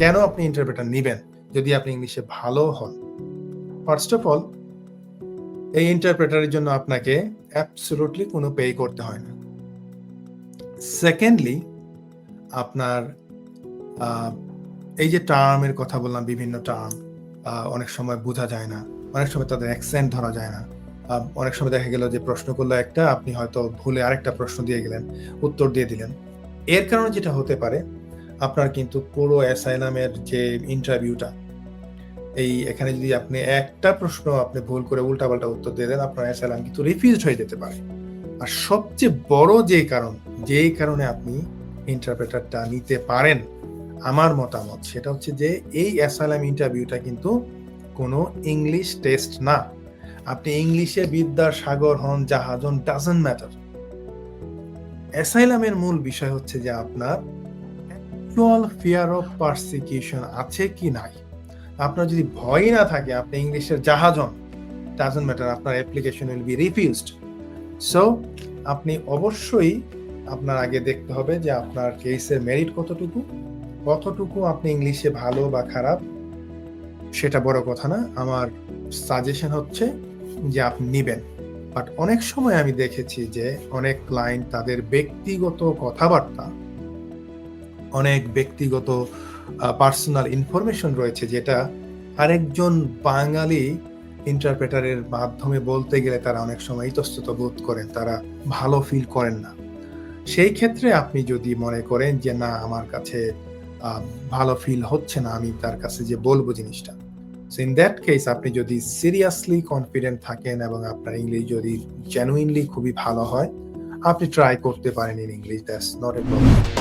কেন আপনি ইন্টারপ্রেটার নেবেন যদি আপনি ইংলিশে ভালো হন? ফার্স্ট অফ অল এই ইন্টারপ্রেটারের জন্য আপনাকে অ্যাবসলুটলি কোনো পে করতে হয় না। সেকেন্ডলি আপনার এই যে টার্মের কথা বললাম, বিভিন্ন টার্ম অনেক সময় বোঝা যায় না, অনেক সময় তাদের অ্যাকসেন্ট ধরা যায় না। অনেক সময় দেখা গেল যে প্রশ্ন করল একটা, আপনি হয়তো ভুলে আরেকটা প্রশ্ন দিয়ে গেলেন, উত্তর দিয়ে দিলেন। এর কারণে যেটা হতে পারে আপনার কিন্তু পুরো অ্যাসাইলামের যে ইন্টারভিউটা এই এখানে যদি আপনি একটা প্রশ্ন আপনি ভুল করে উল্টাপাল্টা উত্তর দিয়ে দেন, আপনার অ্যাসাইলাম কিন্তু রিফিউজড হয়ে যেতে পারে। আর সবচেয়ে বড় যে কারণ, যেই কারণে আপনি ইন্টারপ্রেটারটা নিতে পারেন, আমার মতামত সেটা হচ্ছে যে এই অ্যাসাইলাম ইন্টারভিউটা কিন্তু কোনো ইংলিশ টেস্ট না। আপনি ইংলিশে বিদ্যার সাগর হন, জাহাজ হন ডাজন্ট ম্যাটার অ্যাসাইলামের মূল বিষয় হচ্ছে যে আপনার অ্যাকচুয়াল ফিয়ার অফ পারসিকিউশন আছে কি নাই? আপনার যদি ভয় না থাকে, আপনি ইংলিশের জাহাজ হন ডাজন্ট ম্যাটার আপনার application will be refused so আপনি অবশ্যই আপনার আগে দেখতে হবে যে আপনার কেসের মেরিট কতটুকু কতটুকু আপনি ইংলিশে ভালো বা খারাপ, সেটা বড় কথা না। আমার সাজেশন হচ্ছে যে আপনি নেবেন। বাট অনেক সময় আমি দেখেছি যে অনেক ক্লায়েন্ট তাদের ব্যক্তিগত কথাবার্তা অনেক ব্যক্তিগত পার্সোনাল ইনফরমেশন রয়েছে যেটা আরেকজন বাঙালি ইন্টারপ্রেটারের মাধ্যমে বলতে গেলে তারা অনেক সময় ইতস্তত বোধ করেন, তারা ভালো ফিল করেন না। সেই ক্ষেত্রে আপনি যদি মনে করেন যে, না, আমার কাছে ভালো ফিল হচ্ছে না, আমি তার কাছে যে বলব জিনিসটা। ইন দ্যাট কেস আপনি যদি সিরিয়াসলি কনফিডেন্ট থাকেন এবং আপনার ইংলিশ যদি জেনুইনলি খুবই ভালো হয়, আপনি ট্রাই করতে পারেন in English that's not a problem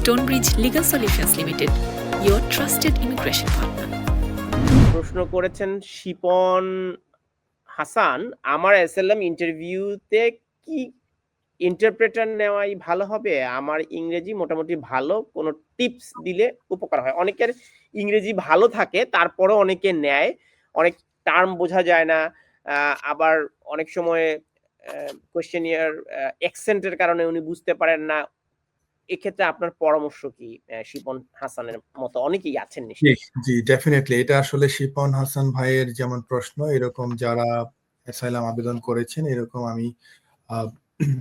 Stonebridge Legal Solutions Limited, your trusted immigration partner. প্রশ্ন করেছেন শিপন হাসান আমার এসএলএম ইন্টারভিউতে কি ইন্টারপ্রেটার নেওয়াই ভালো হবে? আমার ইংরেজি মোটামুটি ভালো কোনো টিপস দিলে উপকার হয়। অনেকের ইংরেজি ভালো থাকে তারপরও অনেকে নেয়। অনেক টার্ম বোঝা যায় না। আবার অনেক সময় কোয়েশ্চেন ইয়ার অ্যাকসেন্টের কারণে উনি বুঝতে পারেন না। এক্ষেত্রে আপনার পরামর্শ কি? শিপন হাসানের মতো অনেকেই আছেন জি ডেফিনেটলি এটা আসলে শিপন হাসান ভাইয়ের যেমন প্রশ্ন, এরকম যারা অ্যাসাইলাম আবেদন করেছেন, এরকম আমি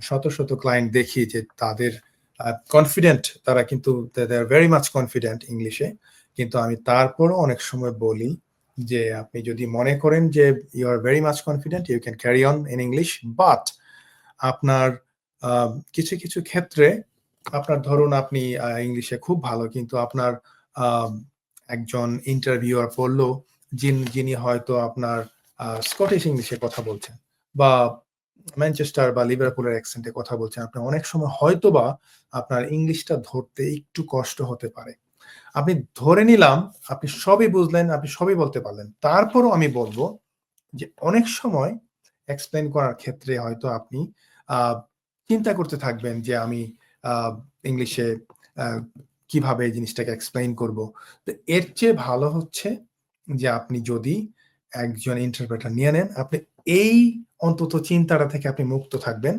শত শত ক্লায়েন্ট দেখি যে তাদের কনফিডেন্ট তারা কিন্তু ভেরি মাচ কনফিডেন্ট ইংলিশে কিন্তু আমি তারপরও অনেক সময় বলি যে, আপনি যদি মনে করেন যে you are very much confident you can carry on in English but আপনার কিছু কিছু ক্ষেত্রে আপনার ধরুন আপনি ইংলিশে খুব ভালো কিন্তু আপনার একজন ইন্টারভিউয়ার পড়ল যিনি যিনি হয়তো আপনার স্কটিশ ইংলিশে কথা বলছেন বা ম্যানচেস্টার বা লিভারপুলের অ্যাকসেন্টে কথা বলছেন, আপনি অনেক সময় হয়তো বা আপনার ইংলিশটা ধরতে একটু কষ্ট হতে পারে। আপনি ধরে নিলাম, আপনি সবই বুঝলেন, আপনি সবই বলতে পারলেন। তারপরও আমি বলব যে অনেক সময় এক্সপ্লেন করার ক্ষেত্রে হয়তো আপনি চিন্তা করতে থাকবেন যে আমি ইংলিশে কীভাবে এই জিনিসটাকে এক্সপ্লেইন করব? তো এর চেয়ে ভালো হচ্ছে যে আপনি যদি একজন ইন্টারপ্রেটার নিয়ে নেন, আপনি এই অন্তত চিন্তাটা থেকে আপনি মুক্ত থাকবেন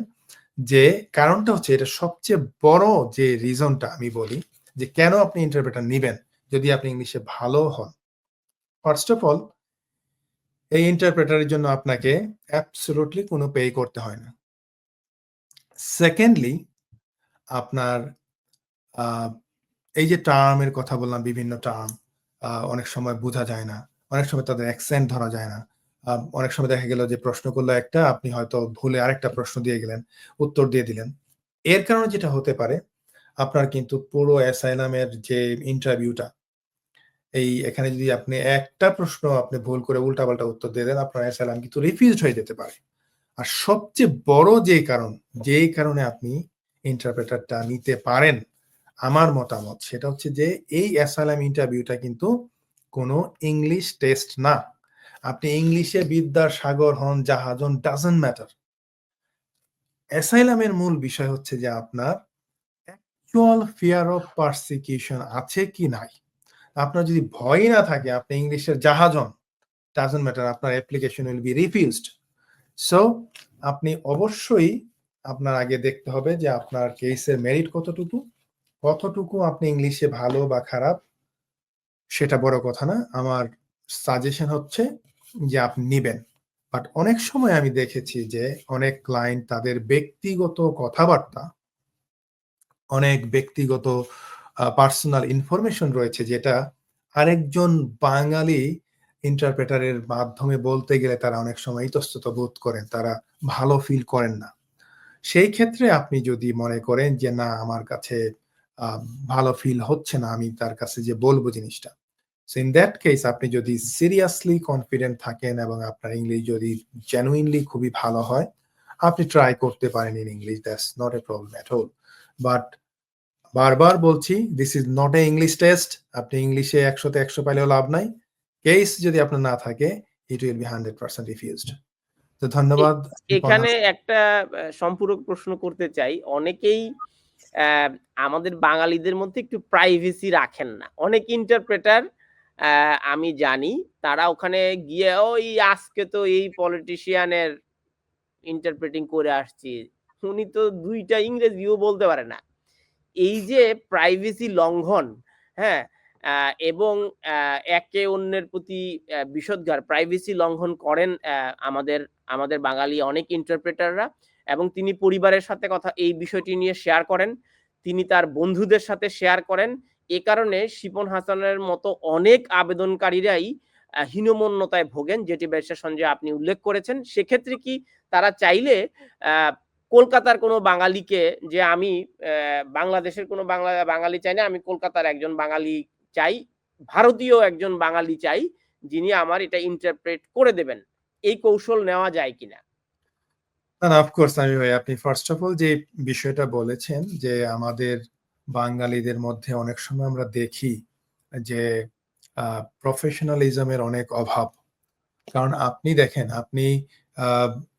যে কারণটা হচ্ছে এটা সবচেয়ে বড় যে রিজনটা আমি বলি যে কেন আপনি ইন্টারপ্রেটার নিবেন যদি আপনি ইংলিশে ভালো হন। ফার্স্ট অফ অল এই ইন্টারপ্রেটারের জন্য আপনাকে অ্যাবসলুটলি কোনো পে করতে হয় না। সেকেন্ডলি আপনার এই যে টার্মের কথা বললাম, বিভিন্ন টার্ম অনেক সময় বোঝা যায় না। অনেক সময় তাদের অ্যাকসেন্ট ধরা যায় না। অনেক সময় দেখা গেল যে প্রশ্ন করল একটা, আপনি হয়তো ভুলে আরেকটা প্রশ্ন দিয়ে গেলেন, উত্তর দিয়ে দিলেন। এর কারণে যেটা হতে পারে, আপনার কিন্তু পুরো অ্যাসাইলামের যে ইন্টারভিউটা এই এখানে যদি আপনি একটা প্রশ্ন আপনি ভুল করে উল্টাপাল্টা উত্তর দিয়ে দেন, আপনার অ্যাসাইলাম কিন্তু রিফিউজড হয়ে যেতে পারে। আর সবচেয়ে বড় যে কারণ, যেই কারণে আপনি ইন্টারপ্রেটারটা নিতে পারেন আমার মতামত। সেটা হচ্ছে যে, এই অ্যাসাইলাম ইন্টারভিউটা কিন্তু কোনো ইংলিশ টেস্ট না। আপনি ইংলিশে বিদ্যার সাগর হন, জাহাজ হন ডাজন্ট ম্যাটার অ্যাসাইলামের মূল বিষয় হচ্ছে যে, আপনার অ্যাকচুয়াল ফিয়ার অফ পারসিকিউশন আছে কি নাই? আপনার যদি ভয় না থাকে, আপনি ইংলিশের জাহাজ হন ডাজন্ট ম্যাটার আপনার application will be refused so আপনি অবশ্যই আপনার আগে দেখতে হবে যে আপনার কেসের মেরিট কতটুকু কতটুকু আপনি ইংলিশে ভালো বা খারাপ সেটা বড় কথা না। আমার সাজেশন হচ্ছে যে আপনি নিবেন। বাট অনেক সময় আমি দেখেছি যে অনেক ক্লায়েন্ট তাদের ব্যক্তিগত কথাবার্তা, অনেক ব্যক্তিগত পার্সোনাল ইনফরমেশন রয়েছে যেটা আরেকজন বাঙালি ইন্টারপ্রেটারের মাধ্যমে বলতে গেলে তারা অনেক সময় ইতস্তত বোধ করেন। তারা ভালো ফিল করেন না। সেই ক্ষেত্রে আপনি যদি মনে করেন যে না আমার কাছে ভালো ফিল হচ্ছে না, আমি তার কাছে যে বলব জিনিসটা। সো ইন দ্যাট কেস আপনি যদি সিরিয়াসলি কনফিডেন্ট থাকেন এবং আপনার ইংলিশ যদি জেনুইনলি খুবই ভালো হয়, আপনি ট্রাই করতে পারেন in English that's not a problem at all. But বারবার বলছি this is not a English test. আপনি ইংলিশে একশোতে একশো পাইলেও লাভ নাই। কেস যদি আপনার না থাকে ইট উইল বি 100% রিফিউজড। তো ধন্যবাদ এখানে একটা সম্পূরক প্রশ্ন করতে চাই। অনেকেই আমাদের বাঙালিদের মধ্যে একটু প্রাইভেসি রাখেন না। অনেক ইন্টারপ্রেটার আমি জানি তারা ওখানে গিয়ে ওই আজকে তো এই পলিটিশিয়ানের ইন্টারপ্রেটিং করে আসছি। উনি তো দুইটা ইংরেজিও বলতে পারে না। এই যে প্রাইভেসি লঙ্ঘন, হ্যাঁ? এবং একে অন্যের প্রতি বিষোদ্গার প্রাইভেসি লঙ্ঘন করেন আমাদের আমাদের বাঙালি অনেক ইন্টারপ্রেটাররা এবং তিনি পরিবারের সাথে কথা এই বিষয়টি নিয়ে শেয়ার করেন। তিনি তার বন্ধুদের সাথে শেয়ার করেন। এ কারণে শিপন হাসানের মতো অনেক আবেদনকারীরাই হীনমন্যতায় ভোগেন যেটি ব্যবসা সঞ্জয় আপনি উল্লেখ করেছেন। সেক্ষেত্রে কি তারা চাইলে কলকাতার কোনো বাঙালিকে যে আমি বাংলাদেশের কোনো বাংলা বাঙালি চাই না, আমি কলকাতার একজন বাঙালি চাই, ভারতীয় একজন বাঙালি চাই, যিনি আমার এটা ইন্টারপ্রেট করে দেবেন। এই কৌশল নেওয়া যায় কিনা? না, আমি ভাই আপনি ফার্স্ট অফ অল যে বিষয়টা বলেছেন যে আমাদের বাঙালিদের মধ্যে অনেক সময় আমরা দেখি যে আ প্রফেশনালিজম অনেক অভাব। কারণ আপনি দেখেন আপনি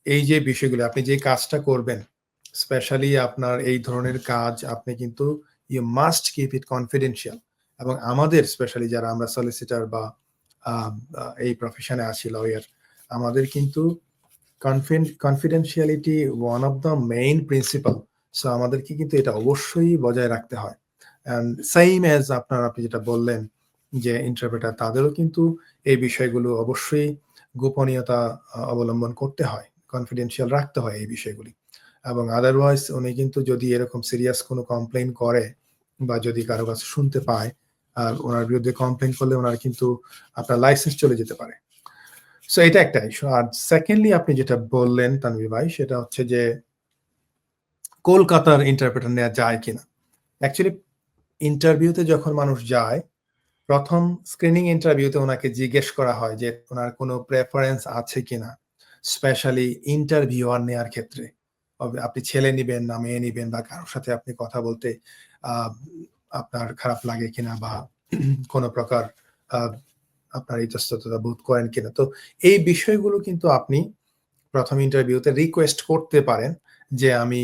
এই যে বিষয়গুলো আপনি যে কাজটা করবেন, স্পেশালি আপনার এই ধরনের কাজ আপনি কিন্তু you must keep it confidential এবং আমাদের স্পেশালি যারা আমরা সলিসিটার বা এই প্রফেশনে আছি লয়ার, আমাদের কিন্তু কনফিন confidentiality one of the main principal. So আমাদেরকে কিন্তু এটা অবশ্যই বজায় রাখতে হয়। সেইম অ্যাজ আপনার আপনি যেটা বললেন যে ইন্টারপ্রেটার তাদেরও কিন্তু এই বিষয়গুলো অবশ্যই গোপনীয়তা অবলম্বন করতে হয়। কনফিডেন্সিয়াল রাখতে হয় এই বিষয়গুলি। এবং আদারওয়াইজ উনি কিন্তু যদি এরকম সিরিয়াস কোনো কমপ্লেন করে বা যদি কারও কাছে শুনতে পায়, আর ওনার বিরুদ্ধে কমপ্লেন করলে ওনার কিন্তু আপনার লাইসেন্স চলে যেতে পারে। সো এটা একটা ইস্যু। আর সেকেন্ডলি আপনি যেটা বললেন তানভীর ভাই সেটা হচ্ছে যে কলকাতার ইন্টারপ্রেটার নেয়া যায় কিনা? অ্যাকচুয়ালি ইন্টারভিউতে যখন মানুষ যায়, প্রথম স্ক্রিনিং ইন্টারভিউতে ওনাকে জিজ্ঞেস করা হয় যে ওনার কোনো প্রেফারেন্স আছে কিনা? স্পেশালি ইন্টারভিউয়ার নেয়ার ক্ষেত্রে। আপনি ছেলে নিবেন না মেয়ে নিবেন বা কারোর সাথে আপনি কথা বলতে আপনার খারাপ লাগে কিনা বা কোন প্রকার আপনার ইতস্ততা বোধ করেন কিনা? তো এই বিষয়গুলো কিন্তু আপনি প্রথম ইন্টারভিউতে রিকোয়েস্ট করতে পারেন যে আমি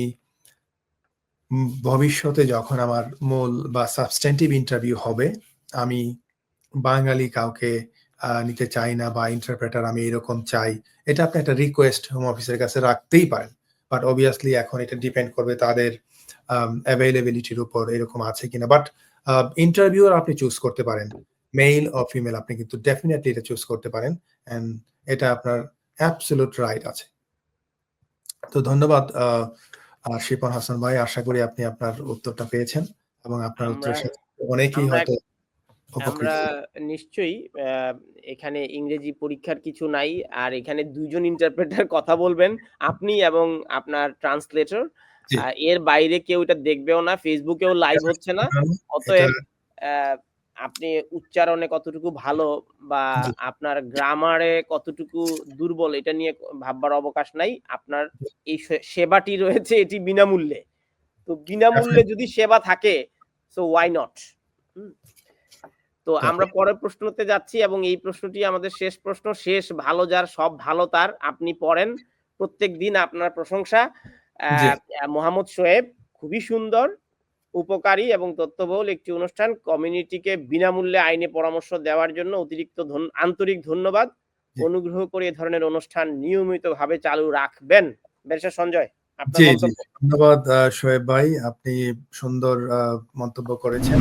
ভবিষ্যতে যখন আমার মূল বা সাবস্ট্যান্টিভ ইন্টারভিউ হবে, আমি বাঙালি কাউকে নিতে চাই না বা ইন্টারপ্রেটার আমি এরকম চাই। এটা আপনি একটা রিকোয়েস্ট হোম অফিসের কাছে রাখতেই পারেন। বাট অবভিয়াসলি এখন এটা ডিপেন্ড করবে তাদের আম অ্যাভেইলেবিলিটির উপর এরকম আছে কিনা। বাট আ ইন্টারভিউয়ার আপনি চুজ করতে পারেন। মেইল অর ফিমেল আপনি কিন্তু ডেফিনিটলি এটা চুজ করতে পারেন। অ্যান্ড এটা আপনার অ্যাবসোলিউট রাইট আছে। তো ধন্যবাদ আ শিপন হাসান ভাই। আশা করি আপনি আপনার উত্তরটা পেয়েছেন এবং আপনার উত্তরের সাথে অনেকেই হয়তো আমরা নিশ্চয়ই এখানে ইংরেজি পরীক্ষার কিছু নাই। আর এখানে ২ জন ইন্টারপ্রেটার কথা বলবেন। আপনি এবং আপনার ট্রান্সলেটর। এর বাইরে কেউ এটা দেখবেও না। ফেসবুকেও লাইভ হচ্ছে না। অতএব অ্যা আপনি উচ্চারণে কতটুকু ভালো বা আপনার গ্রামারে কতটুকু দুর্বল এটা নিয়ে ভাববার অবকাশ নাই। আপনার এই সেবাটি রয়েছে এটি বিনামূল্যে। তো বিনামূল্যে যদি সেবা থাকে সো ওয়াই নট? হুম? তো আমরা পরের প্রশ্নতে যাচ্ছি এবং এই প্রশ্নটি আমাদের শেষ প্রশ্ন। শেষ ভালো যার সব ভালো তার। আপনি পড়েন। প্রত্যেক দিন আপনার প্রশংসা। মোহাম্মদ শোয়েব খুবই সুন্দর, উপকারী এবং তথ্যবহুল একটি অনুষ্ঠান। কমিউনিটিকে বিনামূল্যে আইনি পরামর্শ দেওয়ার জন্য অতিরিক্ত আন্তরিক ধন্যবাদ। অনুগ্রহ করে এ ধরনের অনুষ্ঠান নিয়মিতভাবে চালু রাখবেন। ব্যবসা সঞ্জয়। জি, জি। ধন্যবাদ সোয়েব শোয়েব ভাই। আপনি সুন্দর মন্তব্য করেছেন।